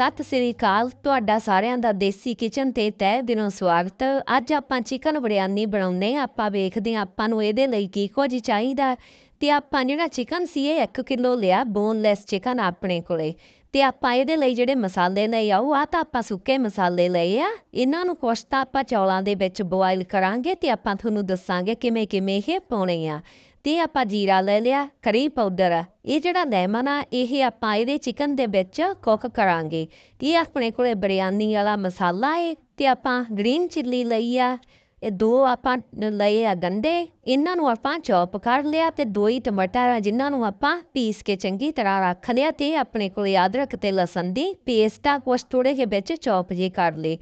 ਸਤਿ ਸ੍ਰੀ ਅਕਾਲ। ਤੁਹਾਡਾ ਸਾਰਿਆਂ ਦਾ ਦੇਸੀ ਕਿਚਨ ਤੇ ਤਹਿ ਦਿਨੋਂ ਸਵਾਗਤ। ਅੱਜ ਆਪਾਂ ਚਿਕਨ ਬਿਰਿਆਨੀ ਬਣਾਉਂਦੇ ਹਾਂ। ਆਪਾਂ ਵੇਖਦੇ ਹਾਂ ਆਪਾਂ ਨੂੰ ਇਹਦੇ ਲਈ ਕੀ ਕੁਝ ਚਾਹੀਦਾ। ਤੇ ਆਪਾਂ ਜਿਹੜਾ ਚਿਕਨ ਸੀ ਇਹ 1 ਕਿਲੋ ਲਿਆ ਬੋਨਲੈਸ ਚਿਕਨ ਆਪਣੇ ਕੋਲੇ। ਤੇ ਆਪਾਂ ਇਹਦੇ ਲਈ ਜਿਹੜੇ ਮਸਾਲੇ ਲਏ ਆ, ਉਹ ਆ ਤਾਂ ਆਪਾਂ ਸੁੱਕੇ ਮਸਾਲੇ ਲਏ ਆ। ਇਹਨਾਂ ਨੂੰ ਕੁਛ ਤਾਂ ਆਪਾਂ ਚੌਲਾਂ ਦੇ ਵਿੱਚ ਬੋਇਲ ਕਰਾਂਗੇ ਤੇ ਆਪਾਂ ਤੁਹਾਨੂੰ ਦੱਸਾਂਗੇ ਕਿਵੇਂ ਕਿਵੇਂ ਇਹ ਪਾਉਣੇ ਆ। ਤੇ ਆਪਾਂ ਜੀਰਾ ਲੈ ਲਿਆ, ਕਰੀ ਪਾਊਡਰ ਆ ਇਹ ਜਿਹੜਾ ਲੈਮਨ ਆ, ਇਹ ਆਪਾਂ ਇਹਦੇ ਚਿਕਨ ਦੇ ਵਿੱਚ ਕੁੱਕ ਕਰਾਂਗੇ। ਇਹ ਆਪਣੇ ਕੋਲੇ ਬਿਰਿਆਨੀ ਵਾਲਾ ਮਸਾਲਾ ਹੈ ਤੇ ਆਪਾਂ ਗ੍ਰੀਨ ਚਿੱਲੀ ਲਈ ਆ। ਇਹ ਦੋ ਆਪਾਂ ਲਏ ਆ ਗੰਡੇ, ਇਹਨਾਂ ਨੂੰ ਆਪਾਂ ਚੌਪ ਕਰ ਲਿਆ ਤੇ ਦੋ ਹੀ ਟਮਾਟਰ ਆ, ਜਿਨ੍ਹਾਂ ਨੂੰ ਆਪਾਂ ਪੀਸ ਕੇ ਚੰਗੀ ਤਰ੍ਹਾਂ ਰੱਖ ਲਿਆ ਤੇ ਆਪਣੇ ਕੋਲ ਅਦਰਕ ਤੇ ਲਸਣ ਦੀ ਪੇਸਟ ਆ, ਕੁਛ ਥੋੜੇ ਜਿਹੇ ਵਿੱਚ ਚੌਪ ਜੇ ਕਰ ਲਏ।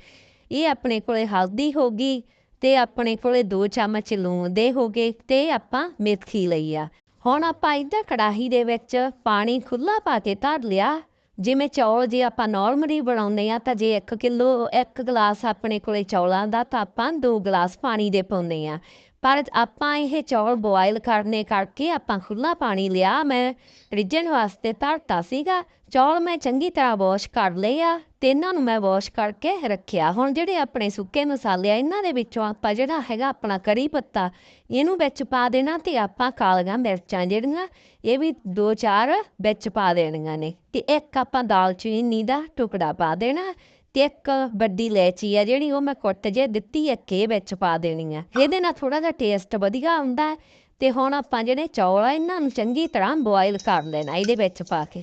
ਇਹ ਆਪਣੇ ਕੋਲੇ ਹਲਦੀ ਹੋ ਗਈ ਤੇ ਆਪਣੇ ਕੋਲੇ 2 ਚਮਚ ਲੂਣ ਦੇ ਹੋ ਗਏ ਤੇ ਆਪਾਂ ਮੇਥੀ ਲਈ ਆ। ਹੁਣ ਆਪਾਂ ਇੱਧਰ ਕੜਾਹੀ ਦੇ ਵਿੱਚ ਪਾਣੀ ਖੁੱਲਾ ਪਾ ਕੇ ਧਰ ਲਿਆ। ਜਿਵੇਂ ਚੌਲ ਜੇ ਆਪਾਂ ਨਾਰਮਲੀ ਬਣਾਉਂਦੇ ਆ ਤਾਂ ਜੇ 1 ਕਿਲੋ 1 ਗਲਾਸ ਆਪਣੇ ਕੋਲੇ ਚੌਲਾਂ ਦਾ ਤਾਂ ਆਪਾਂ 2 ਗਲਾਸ ਪਾਣੀ ਦੇ ਪਾਉਂਦੇ ਆ ਪਰ ਆਪਾਂ ਇਹ ਚੌਲ ਬੋਇਲ ਕਰਨੇ ਕਰਕੇ ਆਪਾਂ ਖੁੱਲਾ ਪਾਣੀ ਲਿਆ। ਮੈਂ ਰਿੱਝਣ ਵਾਸਤੇ ਧਰਤਾ ਸੀਗਾ। ਚੌਲ ਮੈਂ ਚੰਗੀ ਤਰ੍ਹਾਂ ਵਾਸ਼ ਕਰ ਲਏ ਆ ਤੇ ਇਹਨਾਂ ਨੂੰ ਮੈਂ ਵਾਸ਼ ਕਰਕੇ ਰੱਖਿਆ। ਹੁਣ ਜਿਹੜੇ ਆਪਣੇ ਸੁੱਕੇ ਮਸਾਲੇ ਆ, ਇਹਨਾਂ ਦੇ ਵਿੱਚੋਂ ਆਪਾਂ ਜਿਹੜਾ ਹੈਗਾ ਆਪਣਾ ਕਰੀ ਪੱਤਾ, ਇਹਨੂੰ ਵਿੱਚ ਪਾ ਦੇਣਾ ਤੇ ਆਪਾਂ ਕਾਲੀਆਂ ਮਿਰਚਾਂ ਜਿਹੜੀਆਂ, ਇਹ ਵੀ ਦੋ ਚਾਰ ਵਿੱਚ ਪਾ ਦੇਣੀਆਂ ਨੇ। ਤੇ ਇੱਕ ਆਪਾਂ ਦਾਲਚੀਨੀ ਦਾ ਟੁਕੜਾ ਪਾ ਦੇਣਾ ਤੇ ਇੱਕ ਵੱਡੀ ਇਲਾਇਚੀ ਆ ਜਿਹੜੀ ਉਹ ਮੈਂ ਕੁੱਟ ਜੇ ਦਿੱਤੀ ਇੱਕ ਇਹ ਵਿੱਚ ਪਾ ਦੇਣੀ ਆ। ਇਹਦੇ ਨਾਲ ਥੋੜਾ ਜਿਹਾ ਟੇਸਟ ਵਧੀਆ ਆਉਂਦਾ ਤੇ ਹੁਣ ਆਪਾਂ ਜਿਹੜੇ ਚੌਲ ਆ, ਇਹਨਾਂ ਨੂੰ ਚੰਗੀ ਤਰ੍ਹਾਂ ਬੋਇਲ ਕਰ ਲੈਣਾ ਇਹਦੇ ਵਿੱਚ ਪਾ ਕੇ।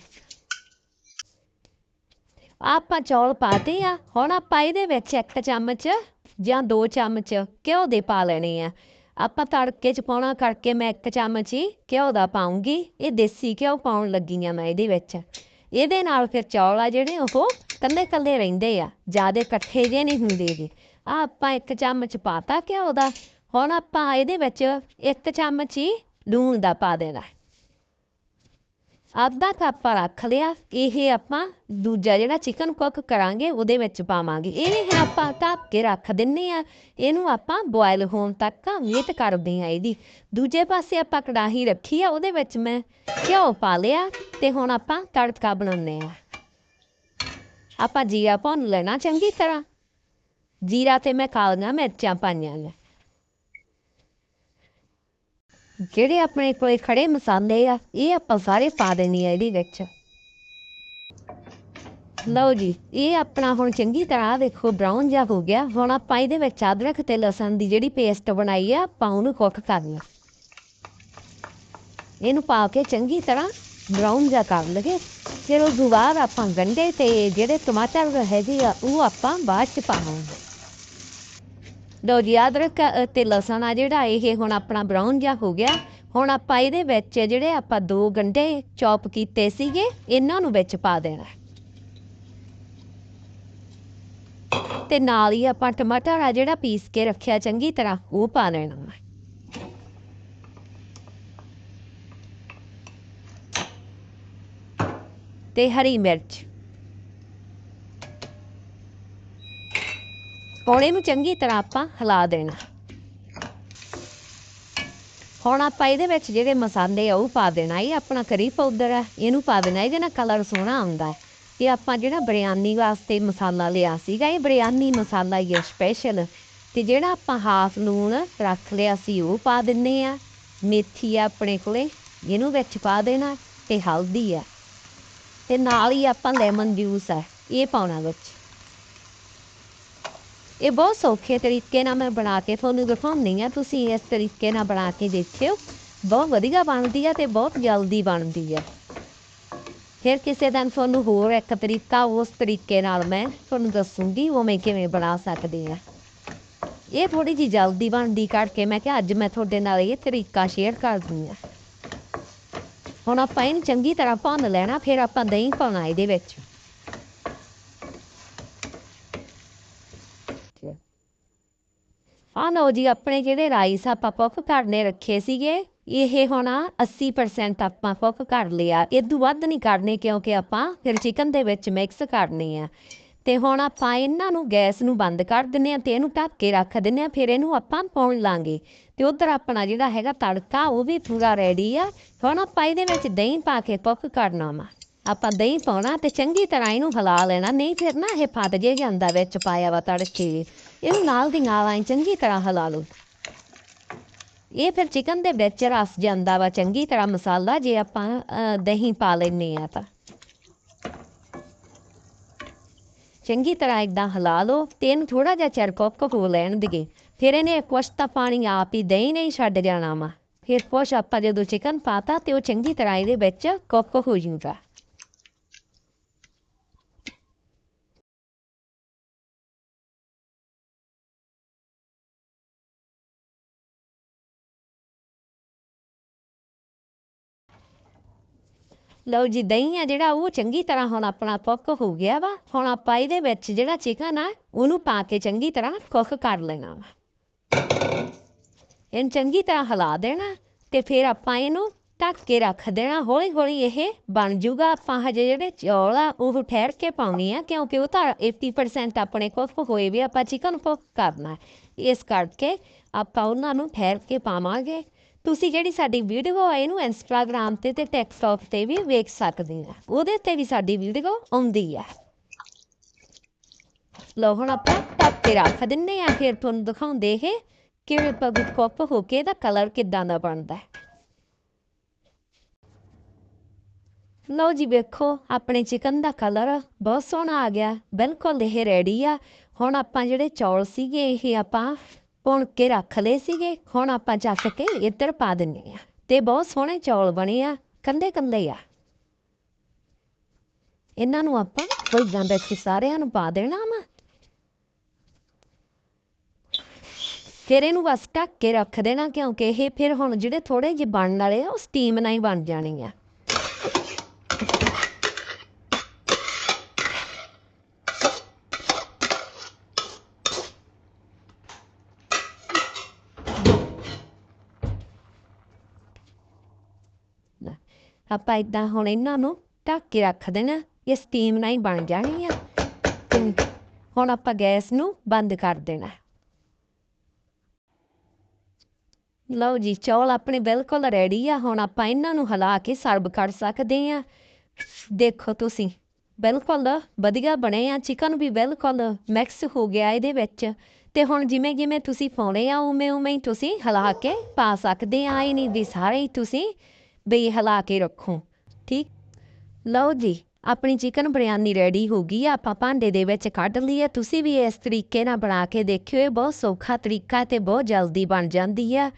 ਆਪਾਂ ਚੌਲ ਪਾਤੇ ਆ, ਹੁਣ ਆਪਾਂ ਇਹਦੇ ਵਿੱਚ ਇੱਕ ਚਮਚ ਜਾਂ ਦੋ ਚਮਚ ਘਿਓ ਦੇ ਪਾ ਲੈਣੇ ਆ। ਆਪਾਂ ਤੜਕੇ ਚ ਪਾਉਣਾ ਕਰਕੇ ਮੈਂ ਇੱਕ ਚਮਚ ਹੀ ਘਿਓ ਦਾ ਪਾਉਂਗੀ, ਇਹ ਦੇਸੀ ਘਿਓ ਪਾਉਣ ਲੱਗੀ ਆ ਮੈਂ ਇਹਦੇ ਵਿੱਚ। ਇਹਦੇ ਨਾਲ ਫਿਰ ਚੌਲ ਆ ਜਿਹੜੇ ਉਹ ਕੱਲੇ ਕੱਲੇ ਰਹਿੰਦੇ ਆ, ਜਿਆਦੇ ਇਕੱਠੇ ਜੇ ਨਹੀਂ ਹੁੰਦੇ ਗੇ ਆ ਆਪਾਂ ਇੱਕ ਚਮਚ ਪਾਤਾ ਘਿਓ ਦਾ ਹੁਣ ਆਪਾਂ ਇਹਦੇ ਵਿੱਚ ਇੱਕ ਚਮਚ ਹੀ ਲੂਣ ਦਾ ਪਾ ਦੇਣਾ। ਅੱਧਾ ਕੱਪ ਰੱਖ ਲਿਆ, ਇਹ ਆਪਾਂ ਦੂਜਾ ਜਿਹੜਾ ਚਿਕਨ ਕੁੱਕ ਕਰਾਂਗੇ, ਉਹਦੇ ਵਿੱਚ ਪਾਵਾਂਗੇ। ਇਹ ਆਪਾਂ ਢੱਕ ਕੇ ਰੱਖ ਦਿੰਨੇ ਆ, ਇਹਨੂੰ ਆਪਾਂ ਬੋਇਲ ਹੋਣ ਤੱਕ ਵੇਟ ਕਰਦੇ ਆ ਇਹਦੀ। ਦੂਜੇ ਪਾਸੇ ਆਪਾਂ ਕੜਾਹੀ ਰੱਖੀ ਆ, ਉਹਦੇ ਵਿੱਚ ਮੈਂ ਘਿਓ ਪਾ ਲਿਆ, ਤੇ ਹੁਣ ਆਪਾਂ ਤੜਕਾ ਬਣਾਉਂਦੇ ਆ। ਆਪਾਂ ਜੀਰਾ ਭੁੰਨ ਲੈਣਾ ਚੰਗੀ ਤਰ੍ਹਾਂ ਜੀਰਾ ਤੇ ਮੈਂ ਕਾਲੀਆਂ ਮਿਰਚਾਂ ਪਾਈਆਂ ਨੇ ਜਿਹੜੇ ਆਪਣੇ ਕੋਲੇ ਖੜੇ ਮਸਾਲੇ ਆ ਇਹ ਆਪਾਂ ਸਾਰੇ ਪਾ ਦੇਣੀ ਆ ਇਹਦੇ ਵਿੱਚ ਲਓ ਜੀ ਇਹ ਆਪਣਾ ਹੁਣ ਚੰਗੀ ਤਰ੍ਹਾਂ ਦੇਖੋ ਬਰਾਊਨ ਜਿਹਾ ਹੋ ਗਿਆ ਹੁਣ ਆਪਾਂ ਇਹਦੇ ਵਿੱਚ ਅਦਰਕ ਤੇ ਲਸਣ ਦੀ ਜਿਹੜੀ ਪੇਸਟ ਬਣਾਈ ਆ ਆਪਾਂ ਉਹਨੂੰ ਕੁੱਕ ਕਰਨਾ ਇਹਨੂੰ ਪਾ ਕੇ ਚੰਗੀ ਤਰ੍ਹਾਂ ਬਰਾਊਨ ਜਿਹਾ ਕਰ ਲਗੇ ਫਿਰ ਉਹ ਤੋਂ ਆਪਾਂ ਗੰਡੇ ਤੇ ਜਿਹੜੇ ਟਮਾਟਰ ਹੈਗੇ ਆ ਉਹ ਆਪਾਂ ਬਾਅਦ ਚ ਪਾਵਾਂਗੇ ਲਓ ਜੀ ਅਦਰਕ ਤੇ ਲਸਣ ਆ ਜਿਹੜਾ ਇਹ ਹੁਣ ਆਪਣਾ ਬਰਾਊਨ ਜਿਹਾ ਹੋ ਗਿਆ ਹੁਣ ਆਪਾਂ ਇਹਦੇ ਵਿੱਚ ਜਿਹੜੇ ਆਪਾਂ ਦੋ ਗੰਡੇ ਚੌਪ ਕੀਤੇ ਸੀਗੇ ਇਹਨਾਂ ਨੂੰ ਵਿੱਚ ਪਾ ਦੇਣਾ ਤੇ ਨਾਲ ਹੀ ਆਪਾਂ ਟਮਾਟਰ ਆ ਜਿਹੜਾ ਪੀਸ ਕੇ ਰੱਖਿਆ ਚੰਗੀ ਤਰ੍ਹਾਂ ਉਹ ਪਾ ਲੈਣਾ ਤੇ ਹਰੀ ਮਿਰਚ। ਹੁਣ ਇਹਨੂੰ ਚੰਗੀ ਤਰ੍ਹਾਂ ਆਪਾਂ ਹਿਲਾ ਦੇਣਾ। ਹੁਣ ਆਪਾਂ ਇਹਦੇ ਵਿੱਚ ਜਿਹੜੇ ਮਸਾਲੇ ਆ ਉਹ ਪਾ ਦੇਣਾ। ਇਹ ਆਪਣਾ ਕਰੀ ਪਾਊਡਰ ਆ। ਇਹਨੂੰ ਪਾ ਦੇਣਾ। ਇਹਦੇ ਨਾਲ ਕਲਰ ਸੋਹਣਾ ਆਉਂਦਾ ਹੈ। ਇਹ ਆਪਾਂ ਜਿਹੜਾ ਬਿਰਿਆਨੀ ਵਾਸਤੇ ਮਸਾਲਾ ਲਿਆ ਸੀਗਾ, ਇਹ ਬਿਰਿਆਨੀ ਮਸਾਲਾ ਹੀ ਹੈ ਸਪੈਸ਼ਲ ਤੇ ਜਿਹੜਾ ਆਪਾਂ ਹਾਫ ਲੂਣ ਰੱਖ ਲਿਆ ਸੀ, ਉਹ ਪਾ ਦਿੰਨੇ ਆ। ਮੇਥੀ ਆ ਆਪਣੇ ਕੋਲੇ। ਇਹਨੂੰ ਵਿੱਚ ਪਾ ਦੇਣਾ ਤੇ ਹਲਦੀ ਆ। ਤੇ ਨਾਲ ਹੀ ਆਪਾਂ ਲੈਮਨ ਜੂਸ ਹੈ ਇਹ ਪਾਉਣਾ ਵਿੱਚ। ਇਹ ਬਹੁਤ ਸੌਖੇ ਤਰੀਕੇ ਨਾਲ ਮੈਂ ਬਣਾ ਕੇ ਤੁਹਾਨੂੰ ਦਿਖਾਉਂਦੀ ਆ ਤੁਸੀਂ ਇਸ ਤਰੀਕੇ ਨਾਲ ਬਣਾ ਕੇ ਦੇਖਿਓ। ਬਹੁਤ ਵਧੀਆ ਬਣਦੀ ਆ ਤੇ ਬਹੁਤ ਜਲਦੀ ਬਣਦੀ ਆ। ਫਿਰ ਕਿਸੇ ਦਿਨ ਤੁਹਾਨੂੰ ਹੋਰ ਇੱਕ ਤਰੀਕਾ, ਉਸ ਤਰੀਕੇ ਨਾਲ ਮੈਂ ਤੁਹਾਨੂੰ ਦੱਸੂੰਗੀ ਉਵੇਂ ਕਿਵੇਂ ਬਣਾ ਸਕਦੇ ਆ। ਇਹ ਥੋੜੀ ਜਿਹੀ ਜਲਦੀ ਬਣਦੀ ਕਰਕੇ ਮੈਂ ਕਿਹਾ ਅੱਜ ਮੈਂ ਤੁਹਾਡੇ ਨਾਲ ਇਹ ਤਰੀਕਾ ਸ਼ੇਅਰ ਕਰ ਦੂੰਗੀ ਹੁਣ ਆਪਾਂ ਇਹਨੂੰ ਚੰਗੀ ਤਰ੍ਹਾਂ ਭੁੰਨ ਲੈਣਾ, ਫਿਰ ਆਪਾਂ ਦਹੀਂ ਪਾਉਣਾ ਇਹਦੇ ਵਿੱਚ। ਆ ਲਓ ਜੀ, ਆਪਣੇ ਜਿਹੜੇ ਰਾਈਸ ਆਪਾਂ ਕੁੱਕ ਕਰਨੇ ਰੱਖੇ ਸੀਗੇ, ਇਹ ਹੁਣ 80% ਆਪਾਂ ਕੁੱਕ ਕਰ ਲਿਆ। ਇਹ ਤੋਂ ਵੱਧ ਨਹੀਂ ਕਰਨੇ, ਕਿਉਂਕਿ ਆਪਾਂ ਫਿਰ ਚਿਕਨ ਦੇ ਵਿੱਚ ਮਿਕਸ ਕਰਨੇ ਆ। ਤੇ ਹੁਣ ਆਪਾਂ ਇਹਨਾਂ ਨੂੰ ਗੈਸ ਨੂੰ ਬੰਦ ਕਰ ਦਿੰਨੇ ਆ ਤੇ ਇਹਨੂੰ ਢੱਕ ਕੇ ਰੱਖ ਦਿੰਨੇ ਆ ਫਿਰ ਇਹਨੂੰ ਆਪਾਂ ਪਾਉਣ ਲਾਂਗੇ। ਤੇ ਉਧਰ ਆਪਣਾ ਜਿਹੜਾ ਹੈਗਾ ਤੜਕਾ, ਉਹ ਵੀ ਪੂਰਾ ਰੈਡੀ ਆ। ਹੁਣ ਆਪਾਂ ਇਹਦੇ ਵਿੱਚ ਦਹੀਂ ਪਾ ਕੇ ਕੁੱਕ ਕਰਨਾ ਵਾ। ਆਪਾਂ ਦਹੀਂ ਪਾਉਣਾ ਤੇ ਚੰਗੀ ਤਰ੍ਹਾਂ ਇਹਨੂੰ ਹਿਲਾ ਲੈਣਾ, ਨਹੀਂ ਫਿਰ ਨਾ ਇਹ ਫਟ ਜੇ ਜਾਂਦਾ ਵਿੱਚ ਪਾਇਆ ਵਾ ਤੜਕੇ। ਇਹਨੂੰ ਨਾਲ ਦੀ ਨਾਲ ਐਂ ਚੰਗੀ ਤਰ੍ਹਾਂ ਹਿਲਾ ਲਓ। ਇਹ ਫਿਰ ਚਿਕਨ ਦੇ ਵਿੱਚ ਰਸ ਜਾਂਦਾ ਵਾ, ਚੰਗੀ ਤਰ੍ਹਾਂ ਮਸਾਲਾ ਜੇ ਆਪਾਂ ਦਹੀਂ ਪਾ ਲੈਨੇ ਆ ਤਾਂ। ਚੰਗੀ ਤਰ੍ਹਾਂ ਇਦਾਂ ਹਿਲਾ ਲਓ ਤੇ ਇਹਨੂੰ ਥੋੜਾ ਜਿਹਾ ਚਿਰ ਕੋਪ ਹੋ ਲੈਣ ਦੇਗੇ ਫਿਰ ਇਹਨੇ ਕੁਛ ਤਾਂ ਪਾਣੀ ਆਪ ਹੀ ਦਹੀਂ ਨਹੀਂ ਛੱਡ ਜਾਣਾ ਵਾ। ਫਿਰ ਕੁਛ ਆਪਾਂ ਜਦੋਂ ਚਿਕਨ ਪਾਤਾ ਤੇ ਉਹ ਚੰਗੀ ਤਰ੍ਹਾਂ ਇਹਦੇ ਵਿੱਚ ਕੋਪ ਹੋ ਜੂਗਾ ਲਓ ਜੀ, ਦਹੀਂ ਆ ਜਿਹੜਾ, ਉਹ ਚੰਗੀ ਤਰ੍ਹਾਂ ਹੁਣ ਆਪਣਾ ਕੁੱਕ ਹੋ ਗਿਆ ਵਾ। ਹੁਣ ਆਪਾਂ ਇਹਦੇ ਵਿੱਚ ਜਿਹੜਾ ਚਿਕਨ ਆ, ਉਹਨੂੰ ਪਾ ਕੇ ਚੰਗੀ ਤਰ੍ਹਾਂ ਕੁੱਕ ਕਰ ਲੈਣਾ ਵਾ। ਇਹਨੂੰ ਚੰਗੀ ਤਰ੍ਹਾਂ ਹਿਲਾ ਦੇਣਾ ਤੇ ਫਿਰ ਆਪਾਂ ਇਹਨੂੰ ਢੱਕ ਕੇ ਰੱਖ ਦੇਣਾ। ਹੌਲੀ ਹੌਲੀ ਇਹ ਬਣ ਜੂਗਾ। ਆਪਾਂ ਹਜੇ ਜਿਹੜੇ ਚੌਲ ਆ, ਉਹ ਠਹਿਰ ਕੇ ਪਾਉਣੀ ਆ, ਕਿਉਂਕਿ ਉਹ ਤਾਂ 80% ਆਪਣੇ ਕੁੱਕ ਹੋਏ ਵੀ, ਆਪਾਂ ਚਿਕਨ ਕੁੱਕ ਕਰਨਾ। ਇਸ ਕਰਕੇ ਆਪਾਂ ਉਹਨਾਂ ਨੂੰ ਠਹਿਰ ਕੇ ਪਾਵਾਂਗੇ। ਤੁਸੀਂ ਜਿਹੜੀ ਸਾਡੀ ਵੀਡੀਓ ਆ, ਇਹਨੂੰ ਇੰਸਟਾਗ੍ਰਾਮ ਤੇ ਤੇ ਟਿਕਟੌਕ ਤੇ ਵੀ ਵੇਖ ਸਕਦੇ ਆ। ਉਹਦੇ ਤੇ ਵੀ ਸਾਡੀ ਵੀਡੀਓ ਆਉਂਦੀ ਆ। ਲਓ, ਹੁਣ ਆਪਾਂ ਟੱਪ ਕੇ ਰੱਖ ਦਿੰਨੇ ਆ। ਫਿਰ ਤੁਹਾਨੂੰ ਦਿਖਾਉਂਦੇ ਇਹ ਕਿਵੇਂ ਪਗ ਕੁੱਕ ਹੋ ਕੇ ਇਹਦਾ ਕਲਰ ਕਿੱਦਾਂ ਦਾ ਬਣਦਾ। ਹੈ ਲਓ ਜੀ, ਵੇਖੋ, ਆਪਣੇ ਚਿਕਨ ਦਾ ਕਲਰ ਬਹੁਤ ਸੋਹਣਾ ਆ ਗਿਆ। ਬਿਲਕੁਲ ਇਹ ਰੈਡੀ ਆ। ਹੁਣ ਆਪਾਂ ਜਿਹੜੇ ਚੌਲ ਸੀਗੇ, ਇਹ ਆਪਾਂ ਭੁਣ ਕੇ ਰੱਖ ਲਏ ਸੀਗੇ, ਹੁਣ ਆਪਾਂ ਚੱਕ ਕੇ ਇੱਧਰ ਪਾ ਦਿੰਨੇ ਆ। ਤੇ ਬਹੁਤ ਸੋਹਣੇ ਚੌਲ ਬਣੇ ਆ ਕੰਦੇ ਕੰਦੇ ਆ। ਇਹਨਾਂ ਨੂੰ ਆਪਾਂ ਭੁੱਜਾਂ ਵਿੱਚ ਸਾਰਿਆਂ ਨੂੰ ਪਾ ਦੇਣਾ ਵਾ। ਫਿਰ ਇਹਨੂੰ ਬਸ ਢੱਕ ਕੇ ਰੱਖ ਦੇਣਾ, ਕਿਉਂਕਿ ਇਹ ਫਿਰ ਹੁਣ ਜਿਹੜੇ ਥੋੜੇ ਜਿਹੇ ਬਣਨ ਵਾਲੇ ਆ, ਉਹ ਸਟੀਮ ਨਾਲ ਹੀ ਬਣ ਜਾਣੀ ਆ। ਆਪਾਂ ਇਦਾਂ ਹੁਣ ਇਹਨਾਂ ਨੂੰ ਢੱਕ ਕੇ ਰੱਖ ਦੇਣਾ, ਇਹ ਸਟੀਮ ਨਾਲ ਹੀ ਬਣ ਜਾਣੀ ਤੇ ਹੁਣ ਆਪਾਂ ਗੈਸ ਨੂੰ ਬੰਦ ਕਰ ਦੇਣਾ। ਲਓ ਜੀ, ਚੌਲ ਆਪਣੇ ਬਿਲਕੁਲ ਰੈਡੀ ਆ। ਹੁਣ ਆਪਾਂ ਇਹਨਾਂ ਨੂੰ ਹਿਲਾ ਕੇ ਸਰਵ ਕਰ ਸਕਦੇ ਆ। ਦੇਖੋ ਤੁਸੀਂ, ਬਿਲਕੁਲ ਵਧੀਆ ਬਣੇ ਆ। ਚਿਕਨ ਵੀ ਬਿਲਕੁਲ ਮਿਕਸ ਹੋ ਗਿਆ ਇਹਦੇ ਵਿੱਚ। ਤੇ ਹੁਣ ਜਿਵੇਂ ਜਿਵੇਂ ਤੁਸੀਂ ਪਾਉਣੇ ਆ, ਉਵੇਂ ਉਵੇਂ ਹੀ ਤੁਸੀਂ ਹਿਲਾ ਕੇ ਪਾ ਸਕਦੇ ਆ। ਇਹ ਨਹੀਂ ਵੀ ਸਾਰੇ ਹੀ ਤੁਸੀਂ ਵੀ ਹਿਲਾ ਕੇ ਰੱਖੋ, ਠੀਕ? ਲਓ ਜੀ, ਆਪਣੀ ਚਿਕਨ ਬਿਰਿਆਨੀ ਰੈਡੀ ਹੋ ਗਈ ਆ ਆਪਾਂ ਭਾਂਡੇ ਦੇ ਵਿੱਚ ਕੱਢ ਲਈ ਹੈ ਤੁਸੀਂ ਵੀ ਇਸ ਤਰੀਕੇ ਨਾਲ ਬਣਾ ਕੇ ਦੇਖਿਓ, ਇਹ ਬਹੁਤ ਸੌਖਾ ਤਰੀਕਾ ਤੇ ਬਹੁਤ ਜਲਦੀ ਬਣ ਜਾਂਦੀ ਆ।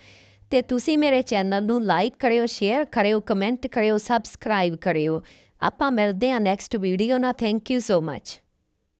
ਤੇ ਤੁਸੀਂ ਮੇਰੇ ਚੈਨਲ ਨੂੰ ਲਾਈਕ ਕਰਿਓ ਸ਼ੇਅਰ ਕਰਿਓ ਕਮੈਂਟ ਕਰਿਓ ਸਬਸਕ੍ਰਾਈਬ ਕਰਿਓ। ਆਪਾਂ ਮਿਲਦੇ ਹਾਂ ਨੈਕਸਟ ਵੀਡੀਓ ਨਾਲ। Thank you so much